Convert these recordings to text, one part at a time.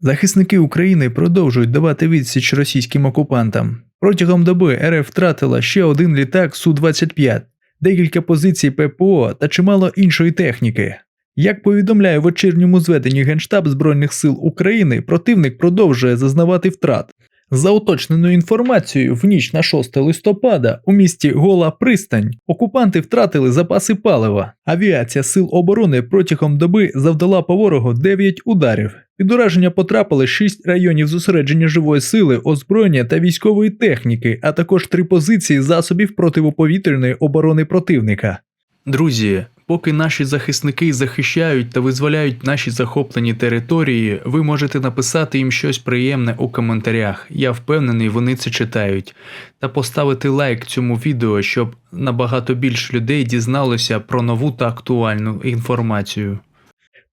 Захисники України продовжують давати відсіч російським окупантам. Протягом доби РФ втратила ще один літак Су-25, декілька позицій ППО та чимало іншої техніки. Як повідомляє в вечірньому зведенні Генштаб Збройних сил України, противник продовжує зазнавати втрат. За уточненою інформацією, в ніч на 6 листопада у місті Гола Пристань окупанти втратили запаси палива. Авіація Сил оборони протягом доби завдала по ворогу 9 ударів. Під ураження потрапили 6 районів зосередження живої сили, озброєння та військової техніки, а також три позиції засобів противоповітряної оборони противника. Друзі, поки наші захисники захищають та визволяють наші захоплені території, ви можете написати їм щось приємне у коментарях. Я впевнений, вони це читають. Та поставити лайк цьому відео, щоб набагато більше людей дізналося про нову та актуальну інформацію.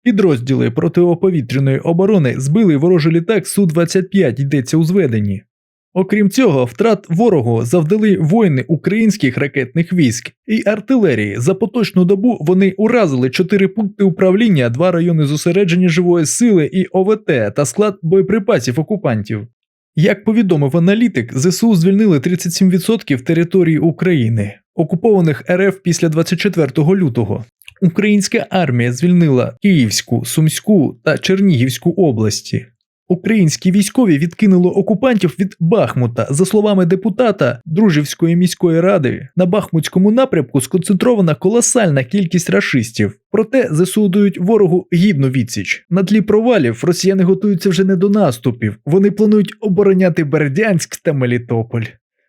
Підрозділи протиповітряної оборони збили ворожий літак Су-25, йдеться у зведенні. Окрім цього, втрат ворогу завдали воїни українських ракетних військ і артилерії. За поточну добу вони уразили чотири пункти управління, два райони зосередження живої сили і ОВТ та склад боєприпасів окупантів. Як повідомив аналітик, ЗСУ звільнили 37% території України, окупованих РФ після 24 лютого. Українська армія звільнила Київську, Сумську та Чернігівську області. Українські військові відкинули окупантів від Бахмута. За словами депутата Дружівської міської ради, на Бахмутському напрямку сконцентрована колосальна кількість рашистів. Проте ЗСУ дають ворогу гідну відсіч. На тлі провалів росіяни готуються вже не до наступів. Вони планують обороняти Бердянськ та Мелітополь.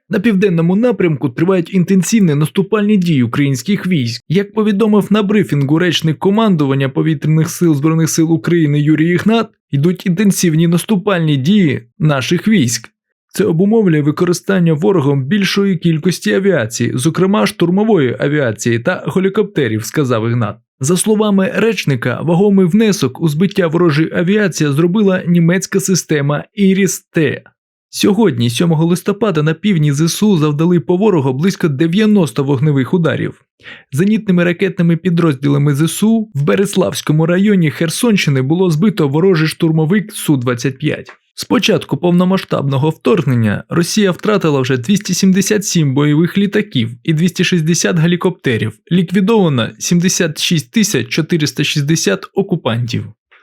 На південному напрямку тривають інтенсивні наступальні дії українських військ. Як повідомив на брифінгу речник командування повітряних сил Збройних сил України Юрій Ігнат, йдуть інтенсивні наступальні дії наших військ. Це обумовлює використання ворогом більшої кількості авіації, зокрема штурмової авіації та гелікоптерів, сказав Ігнат. За словами речника, вагомий внесок у збиття ворожої авіації зробила німецька система Іріс-Т. Сьогодні, 7 листопада, на півдні ЗСУ завдали по ворогу близько 90 вогневих ударів. Зенітними ракетними підрозділами ЗСУ в Береславському районі Херсонщини було збито ворожий штурмовик Су-25. З початку повномасштабного вторгнення Росія втратила вже 277 бойових літаків і 260 гелікоптерів. Ліквідовано 76 тисяч 460 окупантів.